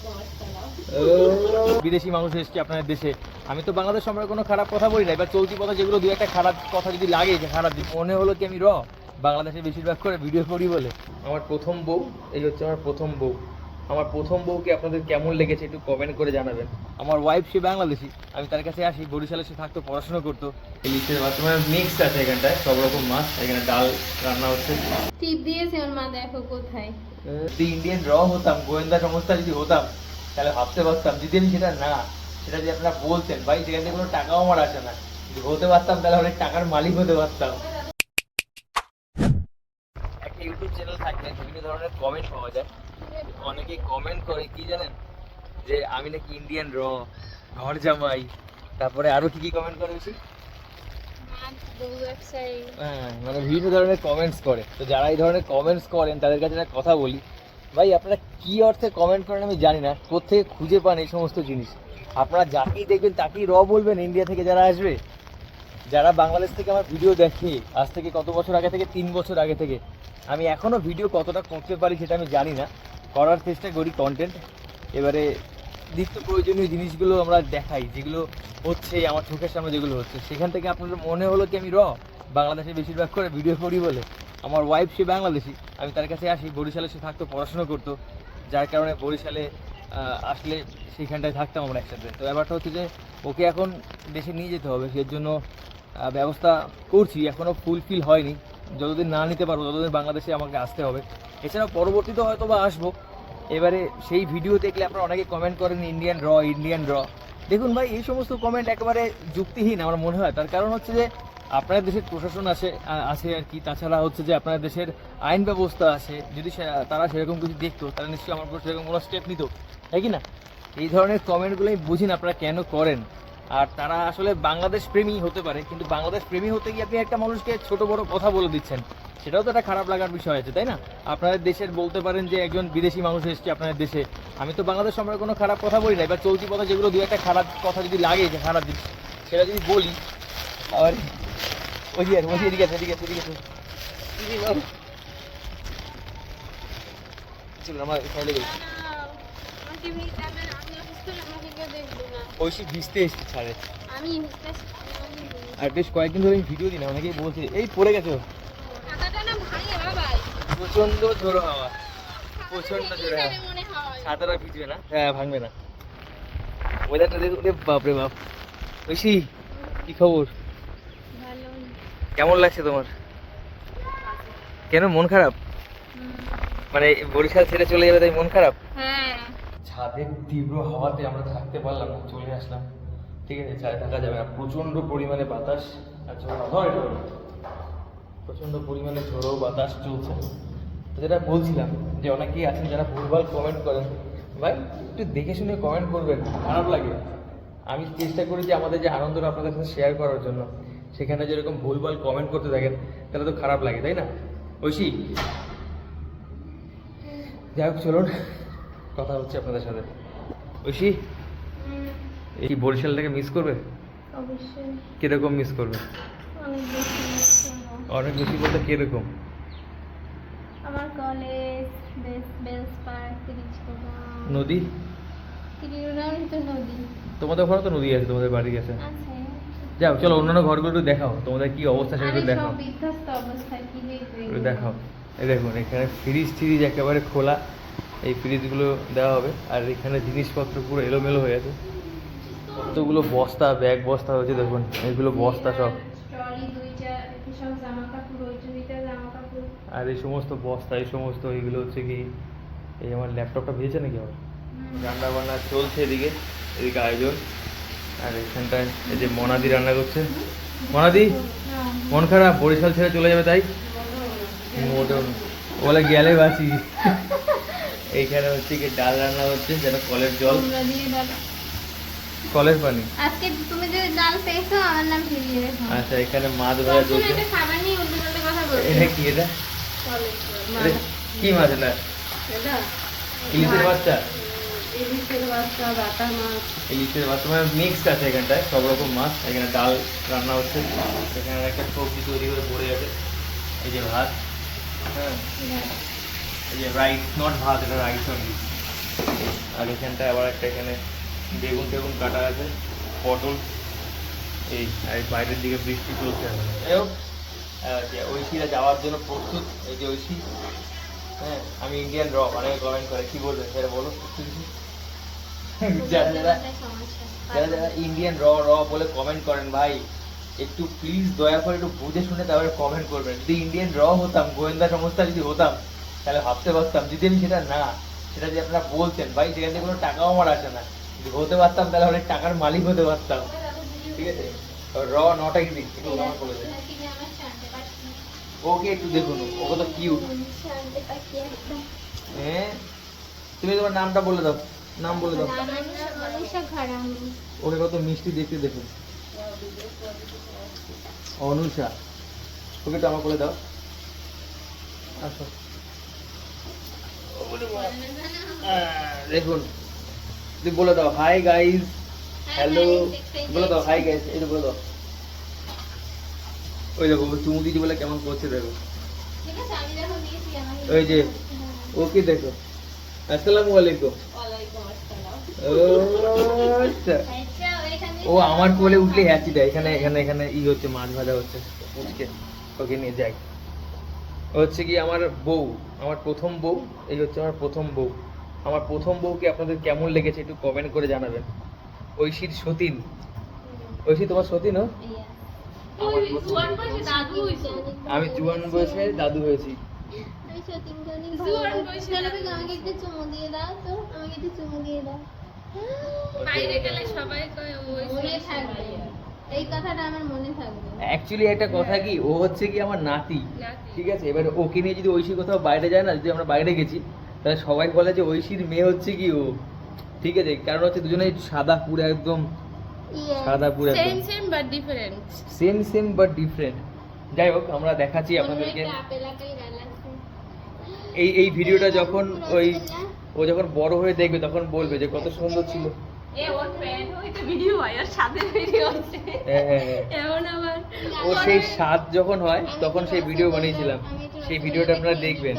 বিদেশি মানুষ এসছে আপনাদের দেশে। আমি তো বাংলাদেশ সম্পর্কে কোনো খারাপ কথা বলি না এবার চলতি কথা যেগুলো দু একটা খারাপ কথা যদি লাগে, যে খারাপ মনে হলো কি আমি র? বাংলাদেশে বেশিরভাগ করে ভিডিও করি বলে। আমার প্রথম বউ, এই হচ্ছে আমার প্রথম বউ। আমার প্রথম বউকে আপনাদের কেমন লেগেছে একটু কমেন্ট করে জানাবেন। আমার ওয়াইফ সে বাংলাদেশি আমি তার কাছে আসি বরিশালে সে থাকতো পড়াশোনা করতো। ইলিশের মাছ মিক্স আছে এখানটায় সব রকম মাছ এখানে ডাল রান্না হচ্ছে। টিপ দিয়েছে ওর মা দেখো কোথায়। যদি ইন্ডিয়ান র হতাম গোয়েন্দা সংস্থা যদি হতাম তাহলে ভাবতে পারতাম যদি আমি সেটা না সেটা যদি আপনারা বলতেন ভাই সেখান থেকে কোনো টাকাও আমার আসে না। যদি হতে পারতাম তাহলে অনেক টাকার মালিক হতে পারতাম। একটা ইউটিউব চ্যানেল থাকলে বিভিন্ন ধরনের কমেন্ট পাওয়া যায়। অনেকে কমেন্ট করে কি জানেন? যে আমি নাকি ইন্ডিয়ান র ঘর জামাই। তারপরে আরও কি কি কমেন্ট করে বেশি হ্যাঁ মানে বিভিন্ন ধরনের কমেন্টস করে। তো যারা এই ধরনের কমেন্টস করেন তাদের কাছে একটা কথা বলি। ভাই আপনারা কি অর্থে কমেন্ট করেন আমি জানি না। কোথেকে খুঁজে পান এই সমস্ত জিনিস? আপনারা যাকেই দেখবেন তাকেই র বলবেন ইন্ডিয়া থেকে যারা আসবে। যারা বাংলাদেশ থেকে আমার ভিডিও দেখে আজ থেকে কত বছর আগে থেকে? তিন বছর আগে থেকে। আমি এখনও ভিডিও কতটা করতে পারি সেটা আমি জানি না। করার চেষ্টা করি কন্টেন্ট এবারে নিত্য প্রয়োজনীয় জিনিসগুলো আমরা দেখাই, যেগুলো হচ্ছে আমার চোখের সামনে যেগুলো হচ্ছে। সেখান থেকে আপনাদের মনে হলো কি আমি র বাংলাদেশে বেশিরভাগ করে ভিডিও করি বলে। আমার ওয়াইফ সে বাংলাদেশি, আমি তার কাছে আসি, বরিশালে সে থাকতো, পড়াশোনা করতো। যার কারণে বরিশালে আসলে সেইখানটায় থাকতাম আমরা একসাথে। তো ব্যাপারটা হচ্ছে যে, ওকে এখন দেশে নিয়ে যেতে হবে। সেই জন্য ব্যবস্থা করছি এখনও ফুলফিল হয়নি। যতদিন না নিতে পারব, ততদিন বাংলাদেশে আমাকে আসতে হবে। এছাড়াও পরবর্তীতে হয়তো বা আসব। এবারে সেই ভিডিও দেখলে আপনারা অনেকে কমেন্ট করেন ইন্ডিয়ান র ইন্ডিয়ান র দেখুন ভাই, এই সমস্ত কমেন্ট একেবারে যুক্তিহীন আমার মনে হয়। তার কারণ হচ্ছে যে আপনার দেশের প্রশাসন আছে আছে আর কি। তাছাড়া হচ্ছে যে আপনার দেশের আইন ব্যবস্থা আছে যদি তারা সেরকম কিছু দেখতো, তারা নিশ্চয়ই আমার উপর সেরকম কোনো স্টেপ নিত। তাই কি না? এই ধরনের কমেন্টগুলো আমি বুঝি না, আপনারা কেন করেন? আর তারা আসলে বাংলাদেশ প্রেমী হতে পারে কিন্তু বাংলাদেশ প্রেমী হতে গিয়ে আপনি একটা মানুষকে ছোট বড় কথা বলে দিচ্ছেন সেটাও তো একটা খারাপ লাগার বিষয় আছে তাই না? আপনাদের দেশের বলতে পারেন যে একজন বিদেশি মানুষ এসছে আপনাদের দেশে আমি তো বাংলাদেশ সম্পর্কে কোনো খারাপ কথা বলি না এবার চলতি কথা যেগুলো দু একটা খারাপ কথা যদি লাগে যে খারাপ দিক সেটা যদি বলি আবার ওই আর ওই এদিকে আছে এদিকে আছে এদিকে আছে। আমরা ঐশী ভিজতে এসছি ছাড়ে। আমি আর বেশ কয়েকদিন ধরে ভিডিও না অনেকেই বলছে এই পড়ে গেছো? প্রচণ্ড ঝোড়ো হাওয়া। প্রচণ্ড জোরে হাওয়া। ভিজবে না? হ্যাঁ ভাঙবে না। ওয়েদারটা দেখুন রে বাপ। রে ঐশী কি খবর? কেমন লাগছে তোমার? কেন মন খারাপ? মানে বরিশাল ছেড়ে চলে যাবে তাই মন খারাপ? হ্যাঁ ছাদের তীব্র হাওয়াতে আমরা থাকতে পারলাম না, চলে আসলাম। ঠিক আছে, ছাদে থাকা যাবে না। প্রচণ্ড পরিমাণে বাতাস আর প্রচণ্ড পরিমাণে ঝোড়ো বাতাস চলছে। তো যেটা বলছিলাম যে অনেকেই আছেন যারা ভুলভাল কমেন্ট করেন, ভাই, একটু দেখে শুনে কমেন্ট করবেন, খারাপ লাগে। আমি চেষ্টা করি যে আমাদের যে আনন্দটা আপনাদের সাথে শেয়ার করার জন্য, সেখানে যেরকম ভুলভাল কমেন্ট করতে থাকেন, তাহলে তো খারাপ লাগে, তাই না? ঐশী? যাই হোক, চলুন। কথা হচ্ছে আপনাদের সাথে। ঐশী এই বরিশালটাকে মিস করবে? অবশ্যই। কীরকম মিস করবে? অনেক বেশি। বলতে কীরকম? আমার কলেজ বেলস পার্ক নদী? নদী। তোমাদের ঘরে তো নদী আছে তোমাদের বাড়ি গেছে আছে। যাও চলো অন্যান্য ঘরগুলো একটু দেখাও তোমাদের কি অবস্থা সেটা একটু দেখাও। দেখাও। এই দেখুন এখানে ফ্রিজ ট্রিজ একেবারে খোলা। এই ফ্রিজগুলো দেওয়া হবে। আর এখানে জিনিসপত্র পুরো এলোমেলো হয়ে আছে। কতগুলো বস্তা ব্যাগ বস্তা হয়েছে দেখুন। এগুলো বস্তা সব। আর এই সমস্ত বস্তা এই সমস্ত এইগুলো হচ্ছে কি এই আমার ল্যাপটপটা ভেজেছে নাকি আবার? রান্না বান্না চলছে এদিকে এদিকে আয়োজন। আর এখানটায় এই যে মনাদি রান্না করছে। মনাদি মন খারাপ বরিশাল ছেড়ে চলে যাবে তাই? মোটেও না। বলে গেলে বাঁচি। এইখানে হচ্ছে কি ডাল রান্না হচ্ছে যেটা কলের জল। কলের পানি? আজকে তুমি যে ডাল পেয়েছ আমার নাম ফিরিয়ে রেখো। আচ্ছা এখানে মাছ ভাজা চলছে একটা খাবার নিয়ে উল্টো পাল্টা কথা এটা বলছো কি এটা? কলেজ এটা কি মাছ এটা? এটা? ইলিশের বাচ্চা? ইলিশের বাচ্চা বাটা মাছ। ইলিশের মাছ তোমার মিক্সড আছে এখানটায় সব রকম মাছ। এখানে ডাল রান্না হচ্ছে। এখানে একটা সবজি তৈরি করে পড়ে আছে। এই যে ভাত। হ্যাঁ যে রাইস নট ভাত এটা রাইস অনলি আর এখানটায় আবার একটা এখানে বেগুন টেগুন কাটা আছে পটল। এই আর বাইরের দিকে বৃষ্টি চলছে যাই ঐশীরা যাওয়ার জন্য প্রস্তুত এই যে ঐশী হ্যাঁ আমি ইন্ডিয়ান র অনেকে কমেন্ট করে কি বলবে সেটা বলো যারা যারা যারা যারা ইন্ডিয়ান র র বলে কমেন্ট করেন ভাই একটু প্লিজ দয়া করে একটু বুঝে শুনে তারপরে কমেন্ট করবেন। যদি ইন্ডিয়ান র হতাম গোয়েন্দা সংস্থা যদি হতাম তাহলে ভাবতে পারতাম যদি আমি সেটা না সেটা যে আপনারা বলছেন ভাই সেখান থেকে কোনো টাকাও আমার আসে না। যদি হতে পারতাম তাহলে অনেক টাকার মালিক হতে পারতাম। ঠিক আছে? র নটা ইজি একটু আমার বলে দেন। ওকে একটু দেখুন ওকে তো কিউট হ্যাঁ? তুমি তোমার নামটা বলে দাও নাম বলে দাও। ওকে কত মিষ্টি দেখতে দেখুন। অনুষা। ওকে তো আমার বলে দাও। আহ, দেখুন তুমি বলে দাও হাই গাইস হ্যালো বলে দাও হাই গাইস এই তো বলে দাও। ওই দেখো চুমু দিদি বলে কেমন করছে দেখো। ওই যে ওকে দেখো। আসসালামু আলাইকুম। ও আচ্ছা। ও আমার কোলে উঠলে হ্যাচি দেয় এখানে এখানে এখানে ই হচ্ছে মাছ ভাজা হচ্ছে। ওকে নিয়ে যাই। হচ্ছে কি আমার বউ আমার প্রথম বউ এই হচ্ছে আমার প্রথম বউ আমার প্রথম বউকে আপনাদের কেমন লেগেছে একটু কমেন্ট করে জানাবেন ঐশীর সতীন ঐশী তোমার সতীন ও আমি জুয়ান বয়সে দাদু হয়েছি আমাকে একটু চুমু দিয়ে দাও তো আমাকে একটু চুমু দিয়ে দাও বাইরে গেলে সবাই কয় ওই থাকবে এই কথাটা আমার মনে থাকবে। অ্যাকচুয়ালি একটা কথা কি ও হচ্ছে কি আমার নাতি। ঠিক আছে? এবার ওকে নিয়ে যদি ঐশী কোথাও বাইরে যায় না যদি আমরা বাইরে গেছি তাহলে সবাই বলে যে ঐশীর মেয়ে হচ্ছে কি ও। ঠিক আছে? কারণ হচ্ছে দুজনেই সাদা পুরো একদম সাদা পুরো সেম একদম same but different same same but different যাই হোক আমরা দেখাচ্ছি আপনাদেরকে। এই এই ভিডিওটা যখন ওই ও যখন বড় হয়ে দেখবে তখন বলবে যে কত সুন্দর ছিল। ও সেই স্বাদ যখন হয় তখন সেই ভিডিও বানিয়েছিলাম। সেই ভিডিওটা আপনারা দেখবেন।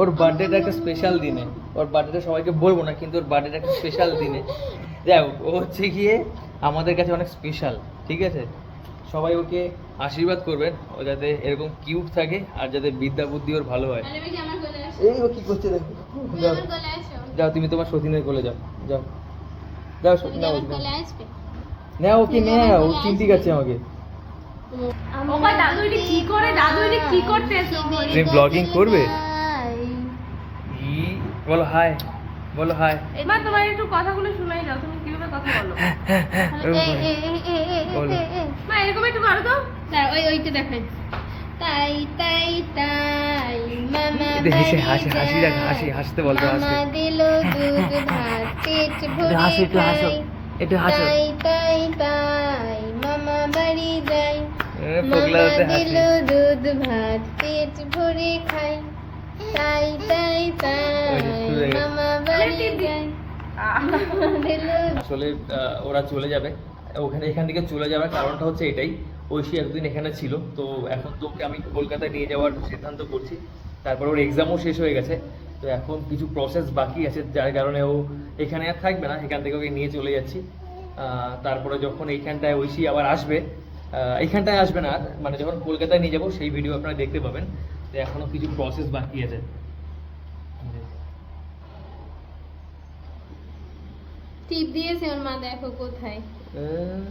ওর বার্থডেটা একটা স্পেশাল দিনে। ওর বার্থডেটা সবাইকে বলব না কিন্তু ওর বার্থডেটা একটা স্পেশাল দিনে। যাই হোক ও হচ্ছে গিয়ে আমাদের কাছে অনেক স্পেশাল ঠিক আছে? সবাই ওকে আশীর্বাদ করবেন ও যাতে এরকম কিউট থাকে আর যাতে বিদ্যা বুদ্ধি ওর ভালো হয়। এই ও কি করছে দেখো। যাও আমার তুমি তোমার সতীনের কোলে যাও যাও যাও নাও আমার নাও ওকে নাও ও চিন্তি কাছে আমাকে ও মা দাদু এটা কি করে দাদু এটা কি করতেছে তুমি vlogging করবে? ই বলো হাই বলো হাই এবার তোমার একটু কথাগুলো শোনাই দাও তুমি কীভাবে কথা বলো এই, এই, এই, এই, এই, এই, বলো। এই, এই। মা এরকম একটু করো তো দাঁড়া, ওই ওইটা দেখাই তাই তাই তাই মামা হেসে হাসি হাসি রাখ হাসি হাসতে বলতো মামা দিল দুধ ভাত পেট ভরে হাসো একটু হাসো একটু হাসো। তাই তাই তাই মামা বাড়ি যাই। মামা দিল দুধ ভাত পেট ভরে খাই। তাই তাই তাই। মামা বাড়ি যাই। আসলে ওরা চলে যাবে। ওখানে এখান থেকে চলে যাওয়ার কারণটা হচ্ছে এটাই। ঐশী একদিন এখানে ছিল। তো এখন তো ওকে আমি কলকাতায় নিয়ে যাওয়ার সিদ্ধান্ত করছি। তারপর ওর এক্সামও শেষ হয়ে গেছে। তো এখন কিছু প্রসেস বাকি আছে যার কারণে ও এখানে আর থাকবে না। এখান থেকে ওকে নিয়ে চলে যাচ্ছি। তারপরে যখন এইখানটায় ঐশী আবার আসবে এইখানটায় আসবে না আর মানে যখন কলকাতায় নিয়ে যাব সেই ভিডিও আপনারা দেখতে পাবেন। তো এখনও কিছু প্রসেস বাকি আছে। টিপ দিয়েছে ওর মা দেখো কোথায়।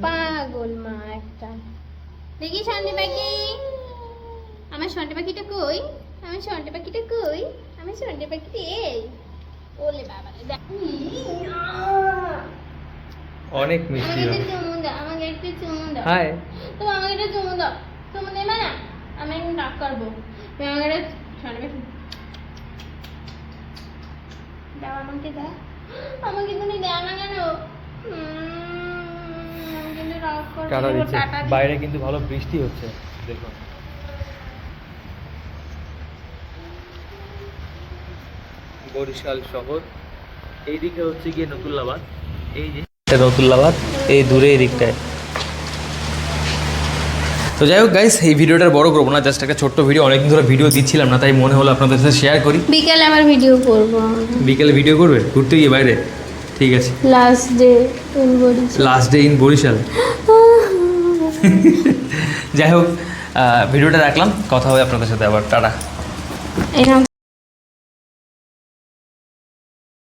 পাগল মা একটা। দেখি সন্টে পাখি। আমার সন্টে পাখিটা কই? আমার সন্টে পাখিটা কই? আমার সন্টে পাখিটা এই। ওলে বাবা। অনেক মিষ্টি আমাকে একটা চুমু দাও আমাকে একটা চুমু দাও। হাই তো আমাকে একটা চুমু দাও। চুমু দেবে না? আমি এখন ডাক করব তুমি আমাকে একটা সন্টে পাখি দাও আমাকে দাও। আমাকে তুমি দাও না কেন টাটা দিচ্ছে। বাইরে কিন্তু ভালো বৃষ্টি হচ্ছে দেখো বরিশাল শহর। এইদিকে হচ্ছে গিয়ে নতুল্লাবাদ। এই যে নতুল্লাবাদ এই দূরে এই দিকটায় তো যাই হোক গাইস এই ভিডিওটার বড় করব না জাস্ট একটা ছোট্ট ভিডিও। অনেকদিন ধরে ভিডিও দিচ্ছিলাম না তাই মনে হলো আপনাদের সাথে শেয়ার করি। বিকেলে আমার ভিডিও করব। বিকেলে ভিডিও করবে? ঘুরতে গিয়ে বাইরে? ঠিক আছে। Last day last day in Barishal যাই হোক ভিডিওটা রাখলাম কথা হবে আপনাদের সাথে আবার টাটা।